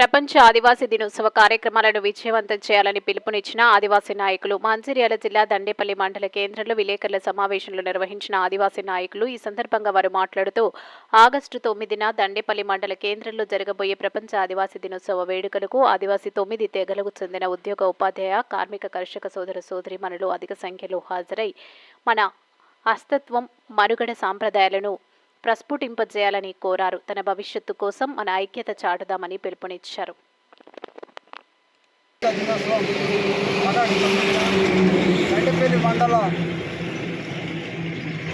ప్రపంచ ఆదివాసీ దినోత్సవ కార్యక్రమాలను విజయవంతం చేయాలని పిలుపునిచ్చిన ఆదివాసీ నాయకులు మంచిర్యాల జిల్లా దండేపల్లి మండల కేంద్రంలో విలేకరుల సమావేశంలో నిర్వహించిన ఆదివాసీ నాయకులు ఈ సందర్భంగా వారు మాట్లాడుతూ ఆగస్టు తొమ్మిదిన దండేపల్లి మండల కేంద్రంలో జరగబోయే ప్రపంచ ఆదివాసీ దినోత్సవ వేడుకలకు ఆదివాసీ తొమ్మిది తెగలకు చెందిన ఉద్యోగ ఉపాధ్యాయ కార్మిక కర్షక సోదర సోదరిమణులు అధిక సంఖ్యలో హాజరై మన అస్తత్వం మనుగడ సాంప్రదాయాలను ప్రస్ఫుటింపజేయాలని కోరారు. తన భవిష్యత్తు కోసం మన ఐక్యత చాటుదామని పిలుపునిచ్చారు.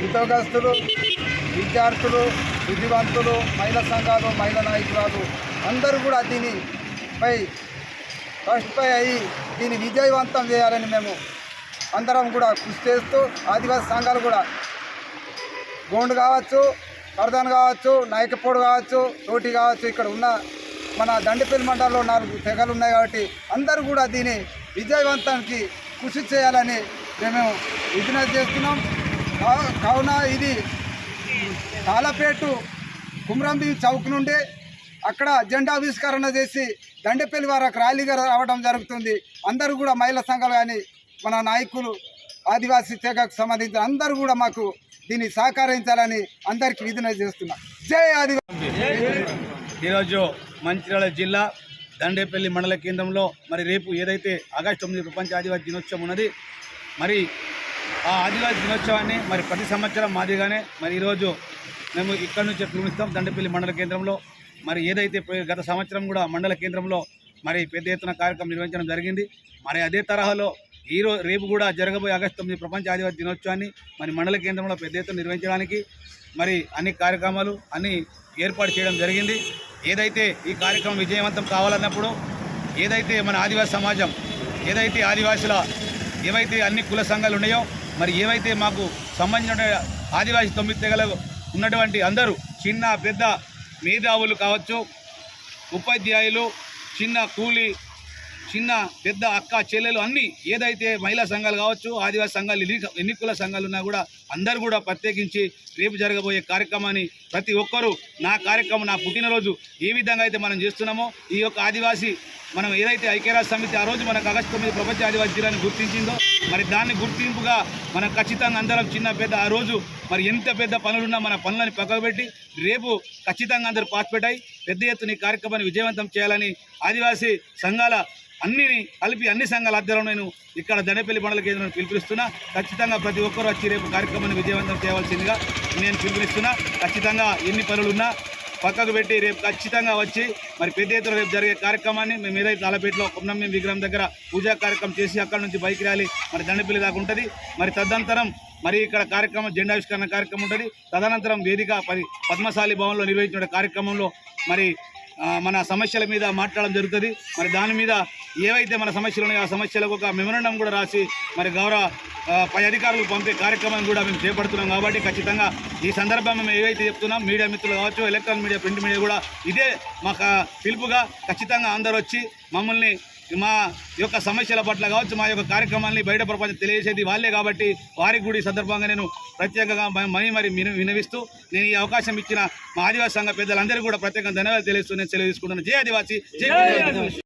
ఉద్యోగస్తులు విద్యార్థులు విధివంతులు మహిళా సంఘాలు మహిళా నాయకురాలు అందరూ కూడా దీనిపై ఫస్ట్పై అయ్యి దీన్ని విజయవంతం చేయాలని మేము అందరం కూడా కృషి చేస్తూ ఆదివాసీ సంఘాలు కూడా గోండు కావచ్చు వరదాన్ కావచ్చు నాయకపోడు కావచ్చు తోటి కావచ్చు ఇక్కడ ఉన్న మన దండపల్లి మండలంలో నాలుగు తెగలు ఉన్నాయి కాబట్టి అందరూ కూడా దీని విజయవంతానికి కృషి చేయాలని మేము విజ్ఞప్తి చేస్తున్నాం. కావున ఇది తాళపేటు కుమ్రంబి చౌక్ నుండి అక్కడ జెండా ఆవిష్కరణ చేసి దండపల్లి వారికి ర్యాలీగా రావడం జరుగుతుంది. అందరూ కూడా మహిళా సంఘాలు కానీ మన నాయకులు ఆదివాసీ తెగకు సంబంధించిన అందరూ కూడా మాకు దీన్ని సహకరించాలని అందరికీ విధున చేస్తున్నా. జై ఆదివాసీ. ఈరోజు మంచిర్యాల జిల్లా దండేపల్లి మండల కేంద్రంలో మరి రేపు ఏదైతే ఆగస్టు తొమ్మిది ప్రపంచ ఆదివాసీ దినోత్సవం ఉన్నది మరి ఆ ఆదివాసీ దినోత్సవాన్ని మరి ప్రతి సంవత్సరం మాదిరిగానే మరి ఈరోజు మేము ఇక్కడి నుంచి పిలుస్తాం దండపల్లి మండల కేంద్రంలో. మరి ఏదైతే గత సంవత్సరం కూడా మండల కేంద్రంలో మరి పెద్ద ఎత్తున కార్యక్రమం నిర్వహించడం జరిగింది. మరి అదే తరహాలో ఈ రేపు కూడా జరగబోయే ఆగస్టు తొమ్మిది ప్రపంచ ఆదివారి దినోత్సవాన్ని మరి మండల కేంద్రంలో పెద్ద ఎత్తున నిర్వహించడానికి మరి అన్ని కార్యక్రమాలు అన్ని ఏర్పాటు చేయడం జరిగింది. ఏదైతే ఈ కార్యక్రమం విజయవంతం కావాలన్నప్పుడు ఏదైతే మన ఆదివాసీ సమాజం ఏదైతే ఆదివాసుల ఏవైతే అన్ని కుల సంఘాలు ఉన్నాయో మరి ఏవైతే మాకు సంబంధించిన ఆదివాసీ తొమ్మిది తెగల ఉన్నటువంటి అందరూ చిన్న పెద్ద మేధావులు కావచ్చు ఉపాధ్యాయులు చిన్న కూలి చిన్న పెద్ద అక్క చెల్లెలు అన్ని ఏదైతే మహిళా సంఘాలు కావచ్చు ఆదివాసీ సంఘాలు ఎన్నికల సంఘాలు ఉన్నా కూడా అందరూ కూడా ప్రత్యేకించి రేపు జరగబోయే కార్యక్రమాన్ని ప్రతి ఒక్కరూ నా కార్యక్రమం నా పుట్టినరోజు ఏ విధంగా అయితే మనం చేస్తున్నామో ఈ యొక్క ఆదివాసీ మనం ఏదైతే ఐక్యరాజ్య సమితి ఆ రోజు మనకు ఆగస్టు తొమ్మిది ప్రపంచ ఆదివాసీ దినాన్ని గుర్తించిందో మరి దాన్ని గుర్తింపుగా మనం ఖచ్చితంగా అందరం చిన్న పెద్ద ఆ రోజు మరి ఎంత పెద్ద పనులున్నా మన పనులని పక్కకు పెట్టి రేపు ఖచ్చితంగా అందరూ పార్టిసిపేట్ పెద్ద ఎత్తున ఈ కార్యక్రమాన్ని విజయవంతం చేయాలని ఆదివాసీ సంఘాల అన్ని కలిపి అన్ని సంఘాల ఆధ్వర్యంలో నేను ఇక్కడ దండపల్లి మండల కేంద్రం పిలుపునిస్తున్నా. ఖచ్చితంగా ప్రతి ఒక్కరూ వచ్చి రేపు కార్యక్రమాన్ని విజయవంతం చేయవలసిందిగా నేను పిలుపునిస్తున్నా. ఖచ్చితంగా ఎన్ని పనులున్నా పక్కకు పెట్టి రేపు ఖచ్చితంగా వచ్చి మరి పెద్ద ఎత్తున రేపు జరిగే కార్యక్రమాన్ని మేము ఏదైతే తలపేటలో కుమ్నమ్మి విగ్రహం దగ్గర పూజా కార్యక్రమం చేసి అక్కడ నుంచి బైక్ ర్యాలీ మరి దండపల్లి దాకా ఉంటుంది. మరి తదనంతరం మరి ఇక్కడ కార్యక్రమం జెండావిష్కరణ కార్యక్రమం ఉంటుంది. తదనంతరం వేదిక మరి పద్మశాలి భవన్లో నిర్వహించిన కార్యక్రమంలో మరి మన సమస్యల మీద మాట్లాడడం జరుగుతుంది. మరి దాని మీద ఏవైతే మన సమస్యలు ఉన్నాయో ఆ సమస్యలకు ఒక మెమోరండం కూడా రాసి మరి గౌరవ పై అధికారులకు పంపే కార్యక్రమం కూడా మేము చేపడుతున్నాం కాబట్టి ఖచ్చితంగా ఈ సందర్భంగా మేము ఏవైతే చెప్తున్నాం మీడియా మిత్రులు కావచ్చు ఎలక్ట్రానిక్ మీడియా ప్రింట్ మీడియా కూడా ఇదే మాకు పిలుపుగా ఖచ్చితంగా అందరూ వచ్చి మమ్మల్ని మా యొక్క సమస్యల పట్ల కావచ్చు మా యొక్క కార్యక్రమాన్ని బయట ప్రపంచం తెలియజేసేది వాళ్ళే కాబట్టి వారికి కూడా ఈ సందర్భంగా నేను ప్రత్యేకంగా మనీ మరీ మరి విన- వినవిస్తూ నేను ఈ అవకాశం ఇచ్చిన మా ఆదివాసీ సంఘ పెద్దలందరికీ కూడా ప్రత్యేకంగా ధన్యవాదాలు తెలియజేస్తూ నేను సెలవు తీసుకుంటున్నాను. జై ఆదివాసీ జై